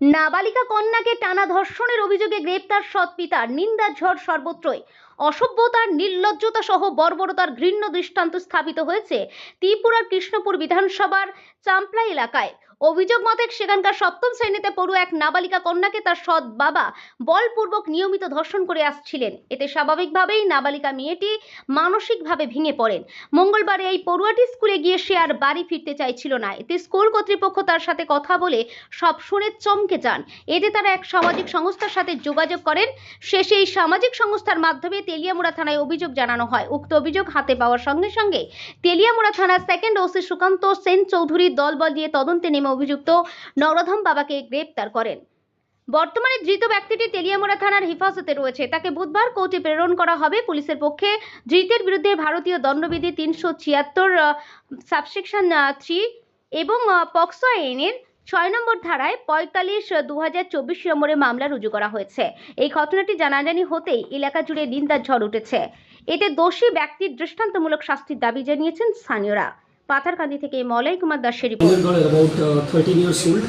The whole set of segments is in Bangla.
নাবালিকা কন্যাকে টানা ধর্ষণের অভিযোগে গ্রেপ্তার সৎ পিতার নিন্দার ঝড় সর্বত্রই। অসভ্যতার নির্লজ্জতা সহ বর্বরতার ঘৃণ্য দৃষ্টান্ত স্থাপিত হয়েছে ত্রিপুরার কৃষ্ণপুর বিধানসভার চাম্পলা এলাকায়। অভিযোগ মতে সেখানকার সপ্তম শ্রেণীতে পড়ুয়া এক নাবালিকা কন্যাকে তার সৎ বাবা বলপূর্বক নিয়মিত ধর্ষণ করে আসছিলেন। এতে স্বাভাবিকভাবেই নাবালিকা মেয়েটি মানসিকভাবে ভেঙে পড়েন। মঙ্গলবার এই পড়ুয়াটি স্কুলে গিয়ে সে আর বাড়ি ফিরতে চাইছিল না। এতে স্কুল কর্তৃপক্ষ তার সাথে কথা বলে সব শুনে চমকে যান। এতে তারা এক সামাজিক সংস্থার সাথে যোগাযোগ করেন। শেষে এই সামাজিক সংস্থার মাধ্যমে তেলিয়ামুড়া থানায় অভিযোগ জানানো হয়। উক্ত অভিযোগ হাতে পাওয়ার সঙ্গে সঙ্গে তেলিয়ামুড়া থানার সেকেন্ড ওসি সুকান্ত সেন চৌধুরীর দলবল দিয়ে তদন্তে নেমে অভিযুক্ত নরধম বাবাকে গ্রেপ্তার করেন। বর্তমানে ধৃত ব্যক্তিটি তেলিয়ামুড়া থানার হেফাজতে রয়েছে। তাকে বুধবার কোর্টে প্রেরণ করা হবে। পুলিশের পক্ষে ধৃতের বিরুদ্ধে ভারতীয় দণ্ডবিধি তিনশো ছিয়াত্তর সাবসেকশন থ্রি এবং পক্সো আইনের ছয় নম্বর ধারায় পঁয়তাল্লিশ দু হাজার চব্বিশ নম্বরে মামলা রুজু করা হয়েছে। এই ঘটনাটি জানাজানি হতেই এলাকা জুড়ে নিন্দার ঝড় উঠেছে। এতে দোষী ব্যক্তির দৃষ্টান্তমূলক শাস্তির দাবি জানিয়েছেন স্থানীয়রা। পাথারকান্দি থেকে মলয় কুমার দাসের report about thirteen years old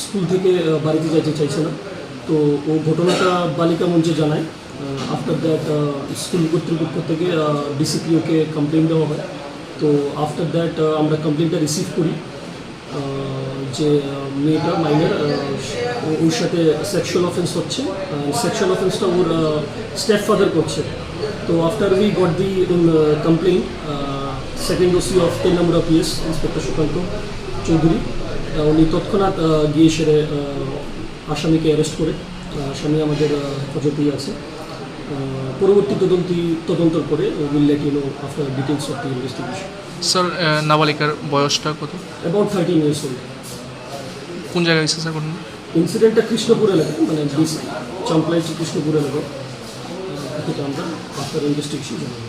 school থেকে uh, বাড়িতে যেতে চাইছে না তো ও ঘটনাটা বালিকা মঞ্চে জানায়। আফটার দ্যাট স্কুল কর্তৃপক্ষ থেকে ডিসিপিওকে কমপ্লেন দেওয়া হয়। তো আফটার দ্যাট আমরা কমপ্লেনটা রিসিভ করি। যে মেয়েটা মাইনার ওর সাথে সেক্সুয়াল অফেন্স হচ্ছে। সেক্সুয়াল অফেন্সটা ওর স্টেপ ফাদার করছে। তো after we got the complain second OC of ten number of yes inspector Sukanta Chowdhury. উনি তৎক্ষণাৎ গিয়ে সেরে আসামিকে অ্যারেস্ট করে। আসামি আমাদের হেফাজতেই আছে। পরবর্তী তদন্তি তদন্তর করে will let you know after details of the investigation sir নাবালিকার বয়সটা কত? অ্যাবাউট থার্টিন ইয়ার্স ওল্ড কোন জায়গায় হয়েছে স্যার ঘটনা? ইনসিডেন্টটা কৃষ্ণপুর এলাকায় মানে বেসিক চাম্পলাই কৃষ্ণপুর এলাকায়। এটা আমরা আফটার ইনভেস্টিগেশন জানাব।